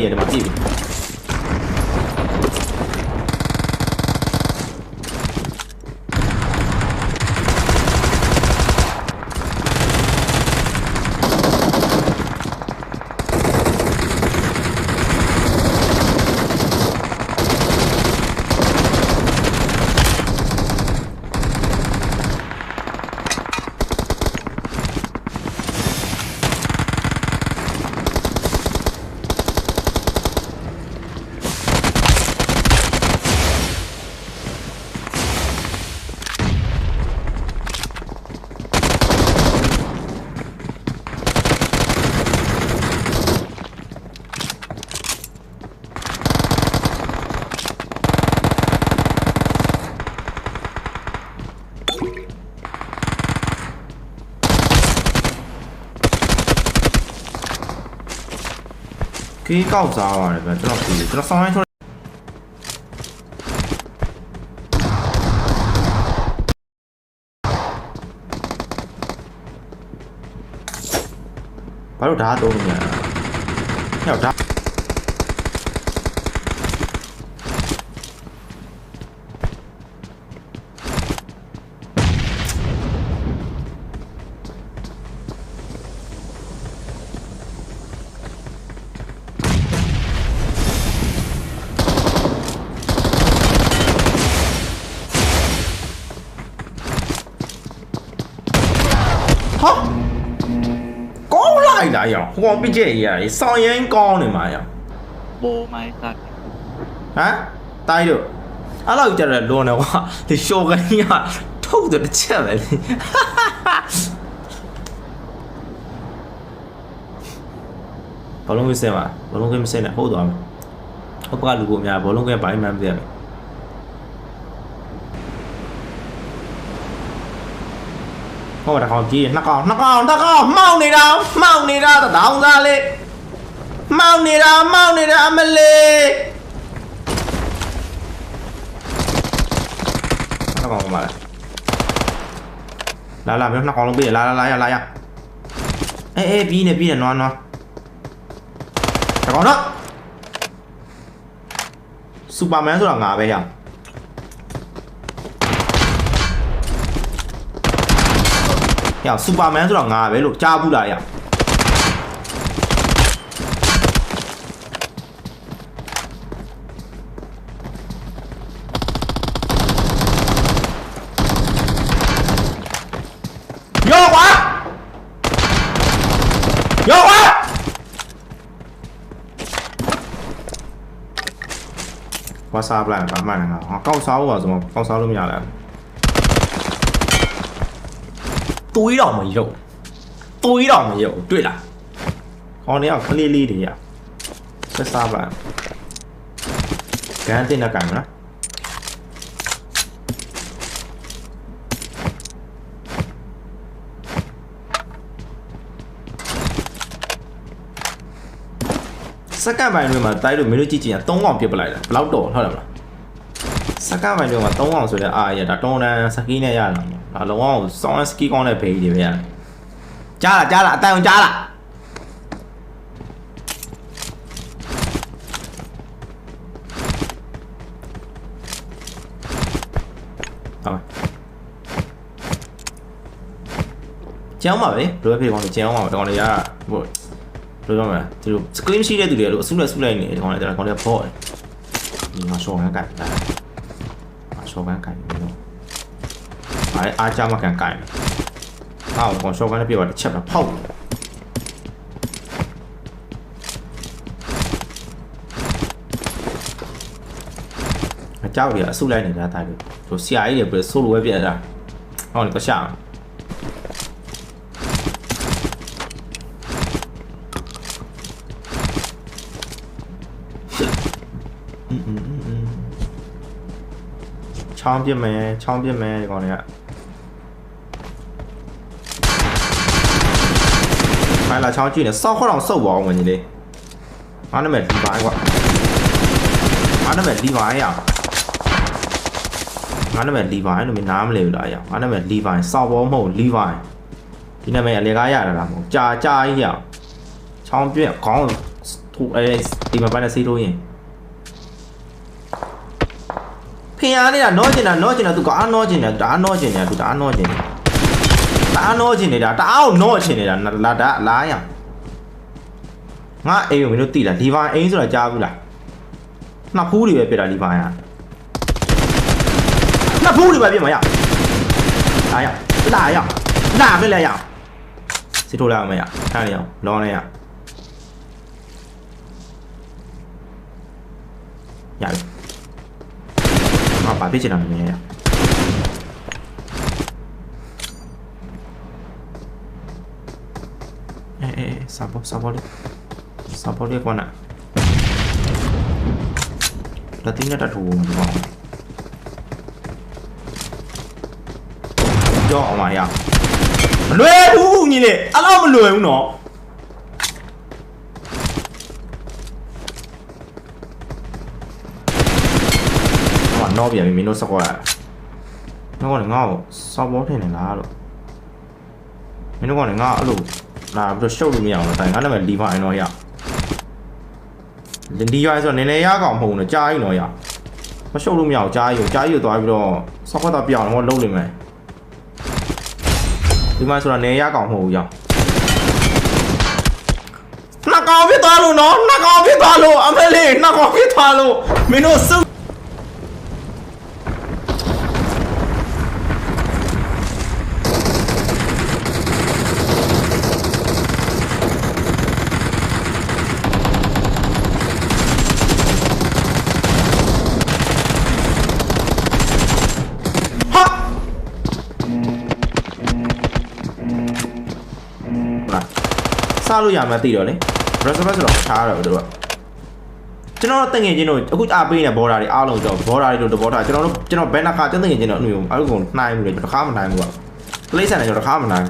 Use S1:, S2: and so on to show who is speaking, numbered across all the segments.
S1: ဖေးရတယ်မှာပြ ည့်ပြီခေးကောက်စားပါတယ်ဗျကျွန်တော်ခေးကျွန်တော်ဆောင်းရိုင်းချောဘာလို့ဓာတ်တုံးနေရလဲဟဲ့ဓာတ် လိုက်တာအရောင်ဟိုကောင်ပြစ်ချက်ကြီးရတယ်ဆောင်းရမ်းကောင်းနေမှာ
S2: အရောင်ပိုမိုင်းစား
S1: ဟမ်တိုင်းတို့အဲ့လောက်ကြတယ်လွန်တယ်ကွာဒီရှော့ကကြီးကထုတ်တယ်တစ်ချက်ပဲဘောလုံးကစင်ပါဘောလုံးကမစင်နဲ့ဟုတ်သွားမယ်ဟုတ်ပါလူကိုအများဘောလုံးကဘိုင်းမှန်းပြရမယ် ဟောတကောင်ကြီးနှစ်ကောင်နှစ်ကောင်တစ်ကောင်မှောက်နေတာမှောက်နေတာတောင်းသားလေးမှောက်နေတာမှောက်နေတာအမလေးနှစ်ကောင်ပါလားလာလာမျိုးနှစ်ကောင်လုံးပြေးလာလာလာရလာရအေးအေးပြီးနေပြီးနေနွားနွားတစ်ကောင်တော့စူပါမန်ဆိုတာငါပဲရ ရစူပါမန်ဆိုတာငါပဲလို့ကြားဘူးလားရရောကွာရောကွာဝါစားပလိုက်ပါမှန်တယ်ငါကောက်စားဖို့ပါဆိုတော့ကောက်စားလို့မရလား တွေးတော့မရုပ်တွေးတော့မရုပ်တွေ့လားခေါင်းထဲကခလေးလေးတွေရဆက်စားပါကန်တင်တဲ့ကန်မလားစက္ကန့်ပိုင်းတွေမှာတိုက်လို့မင်းတို့ကြည့်ကြည့်ရင်3កောင်ပြစ်ပလိုက်တာဘယ်လောက်တော်ဟုတ်တယ်မလားစက္ကန့်ပိုင်းတွေမှာ3កောင်ဆိုတဲ့အာရဒါတွန်တန်စကီးနဲ့ရတာ ဒါလုံးဝစောင်းစကီးကောင်းတဲ့ဘေးကြီးတွေပဲရတယ်ကြားလားကြားလားအတန်အောင်ကြားလားဟုတ်ပါကျအောင်ပါပဲဘယ်လိုဖြစ်ကောင်းလဲကျအောင်ပါပဲကောင်းလေရဟိုဘယ်လိုပြောမလဲသူတို့ screen ရှိတဲ့သူတွေလို့အဆုလက်ဆုလိုက်နေတယ်ဒီကောင်လေးဒါကောင်လေးပေါ့တယ်ဒီမှာရှော့ကန်ကန်တာအာရှော့ကန်ကန်နေတော့ အားအားကြမကန်ကန်ဟာကောင်ရှော့ကန်နဲ့ပြပါတစ်ချက်ပဲဖောက်တယ်အကြောက်တွေအဆုလိုက်နေတာတာလို့သူဆရာကြီးတွေပြဆိုလိုပဲပြတာဟောလေကရှာချောင်းပြစ်မယ်ချောင်းပြစ်မယ်ဒီကောင်တွေက လာချောင်းကြည့်နေစောက်ခေါက်အောင်စုပ်ပါအောင်ဝင်ကြီးလေးငါနာမည်ဒီဘိုင်းကွာငါနာမည်ဒီဘိုင်းရငါနာမည်လီဗိုင်းလို့မနားမလဲဘူးလားရငါနာမည်လီဗိုင်းစောက်ဘောမဟုတ်လီဗိုင်းဒီနာမည်အလေကားရတာလားမဟုတ်ကြာကြာကြီးရချောင်းပြက်ခေါင်းထိုးအဲဒီမှာပိုင်းနဲ့စီးလို့ရင်ဖင်အားနေတာနောကျင်တာနောကျင်တာသူကအားနောကျင်တယ်တအားနောကျင်တယ်သူတအားနောကျင်တယ်တ အားနောကျင်နေတာတအားကိုနောကျင်နေတာလာတာလားရငါအိမ်ကိုမင်းတို့တိလားဒီဗိုင်းအိမ်ဆိုတာကြားဘူးလားနှစ်ဖူးတွေပဲပြတာဒီဗိုင်းကနှစ်ဖူးတွေပဲပြမှာရအားရလာရလာပဲလေရစစ်ထိုးလာမရထားရအောင်လောင်းနေရရပြီငါပါပြချင်တာမင်းရ အေးအေးစာပေါ်စာပေါ်လေးစာပေါ်လေးကောနာလာတင်နေတာတူဘူးဘာကြောက်အောင်ပါရမလွယ်ဘူးညီလေးအဲ့လောက်မလွယ်ဘူးနော်ဟောတော့ပြန်ပြီမင်းတို့စကွာတော့လည်းငါ့ကိုစောက်ပေါ်ထင်နေလားလို့မင်းတို့ကလည်းငါအဲ့လို လာပြီးတော့ရှုပ်လို့မရအောင်လို့တိုင်ငါနာမည်လီဗိုင်းတော့ရလင်ဒီရွိုင်းဆိုတော့နည်းနည်းရကောင်မဟုတ်ဘူးနော်ကြားရင်တော့ရမရှုပ်လို့မရအောင်ကြားရင်ကြားရင်သွားပြီးတော့စောက်ခွက်တော့ပြောင်းတော့လုံးလိမ့်မယ်ဒီမှာဆိုတော့နေရကောင်မဟုတ်ဘူးရောနှစ်ကောင်ဖြစ်သွားလို့နော်နှစ်ကောင်ဖြစ်သွားလို့အမလေးနှစ်ကောင်ဖြစ်သွားလို့မင်းတို့စု စားလို့ရမှသိတော့လေ reservoir ဆိုတော့ထားရတယ်တို့ကကျွန်တော်တို့တငယ်ချင်းတို့အခုအားပေးနေဘော်ဒါတွေအားလုံးကျွန်တော်ဘော်ဒါတွေတို့တဘော်ဒါကျွန်တော်တို့ကျွန်တော်ဘယ်နှခါတငယ်ချင်းတို့အမျိုးအဲ့လိုကိုနှိုင်းမှုတွေကျွန်တော်တစ်ခါမနှိုင်းဘူးကပလေးဆန်တယ်ကျွန်တော်တစ်ခါမနှိုင်း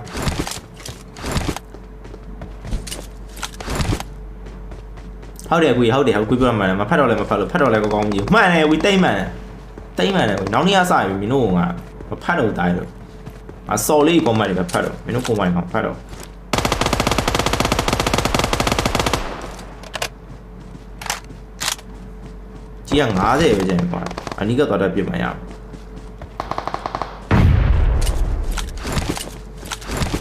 S1: ဟုတ်တယ်ကွေဟုတ်တယ်ဟုတ်ကွေပြောမှန်တယ်မဖတ်တော့လည်းမဖတ်လို့ဖတ်တော့လည်းကောင်းကောင်းမကြည့်မှန်တယ်ဝီတိတ်မှန်တယ်တိမ့်မှန်တယ်နောက်နေ့ကစရင်မင်းတို့ကမဖတ်တော့တိုင်းတော့အစော်လေး comment တွေပဲဖတ်တော့မင်းတို့ comment တော့ဖတ်တော့ ကြီးက90ပဲကျန်ပါအနိကတော့တော့ပြင်မရဘူး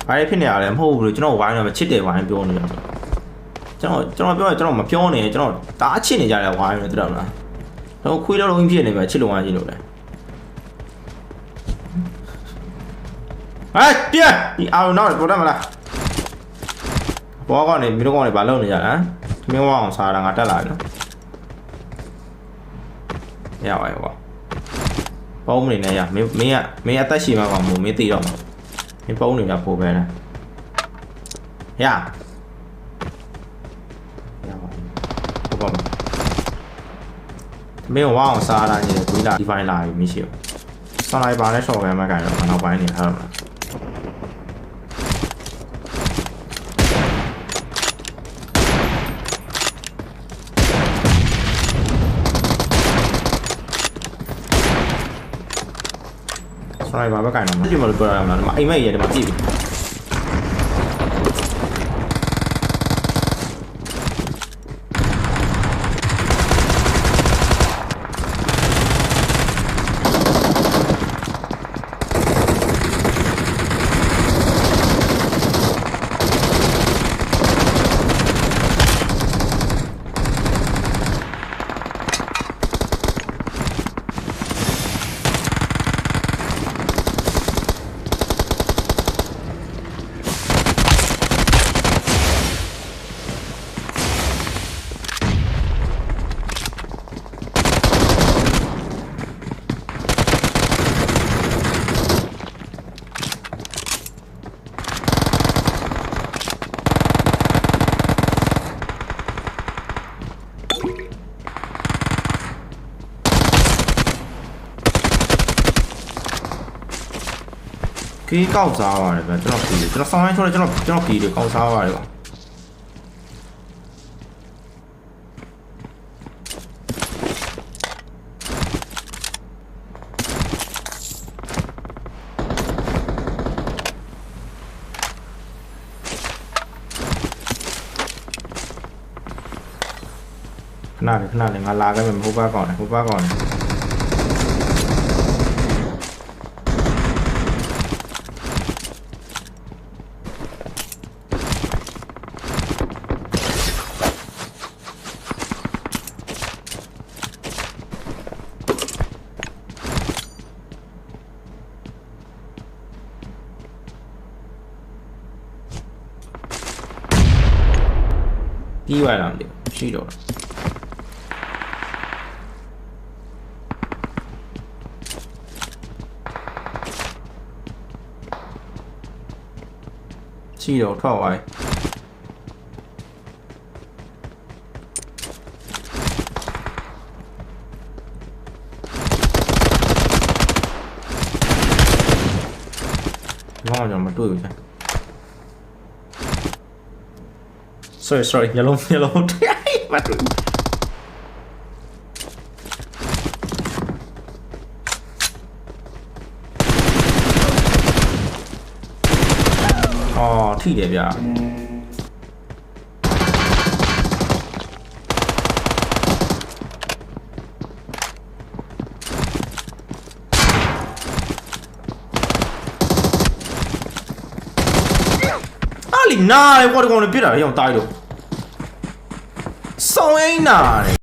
S1: ဘာလဲဖြစ်နေရလဲမဟုတ်ဘူးလို့ကျွန်တော်ဝိုင်းတော့ချစ်တယ်ဝိုင်းပြောနေကြတော့ကျွန်တော်ကျွန်တော်ပြောရကျွန်တော်မပြောနေကျွန်တော်ဒါအချစ်နေကြတယ်ဝိုင်းလို့သိတော့မလားတော့ခွေးတော့လုံးဖြစ်နေပဲချစ်လုံးဝကြီးလို့လေဟာပြဒီအောင်တော့ပေါ်တယ်မလားဘောကနေမင်းတို့ကနေဘာလုပ်နေကြလဲမင်းဝအောင်စားတာငါတက်လာပြီနော် ရပါရောပုံးနေနေရမင်းမင်းကမင်းအသက်ရှိမှာကောင်မို့မင်းသိတော့မှာမင်းပုံးနေကြပို့ပဲလားရရပါဘောပါမင်းဝအောင်စားတာညနေခွေးလာဒီဖိုင်လာပြီမရှိဘူးစနိုက်ပါနဲ့ရှော့ကမ်းမကန်တော့နောက်ပိုင်းနေထားမှာ စနိုက်ပါပဲကန်တော့မှာဒီမှာပြောရမှာဒီမှာအိမ်မက်ရေဒီမှာကြည့်ပြီ ကီးကောက်စားပါတယ်ဗျကျွန်တော်ကီးကျွန်တော်ဆောင်းရိုင်းချိုးတယ်ကျွန်တော်ကျွန်တော်ကီးတွေကောက်စားပါတယ်ဗျခဏလေးခဏလေးငါလာခဲ့မယ်ဟိုဘက်ကောင်တယ်ဟိုဘက်ကောင်တယ် ပြီးသွားလားမသိဘူးရှိတော့တယ်ရှိတော့ထွက်သွားပြီဒီကောင်ကကျွန်တော်မတွေ့ဘူးကြာ sorry sorry ညလုံးညလုံးမတွေ့ဘူးအော်ထိတယ်ဗျာအားလီနားလေကွာဒီကောင်လည်းပြစ် တာလေအော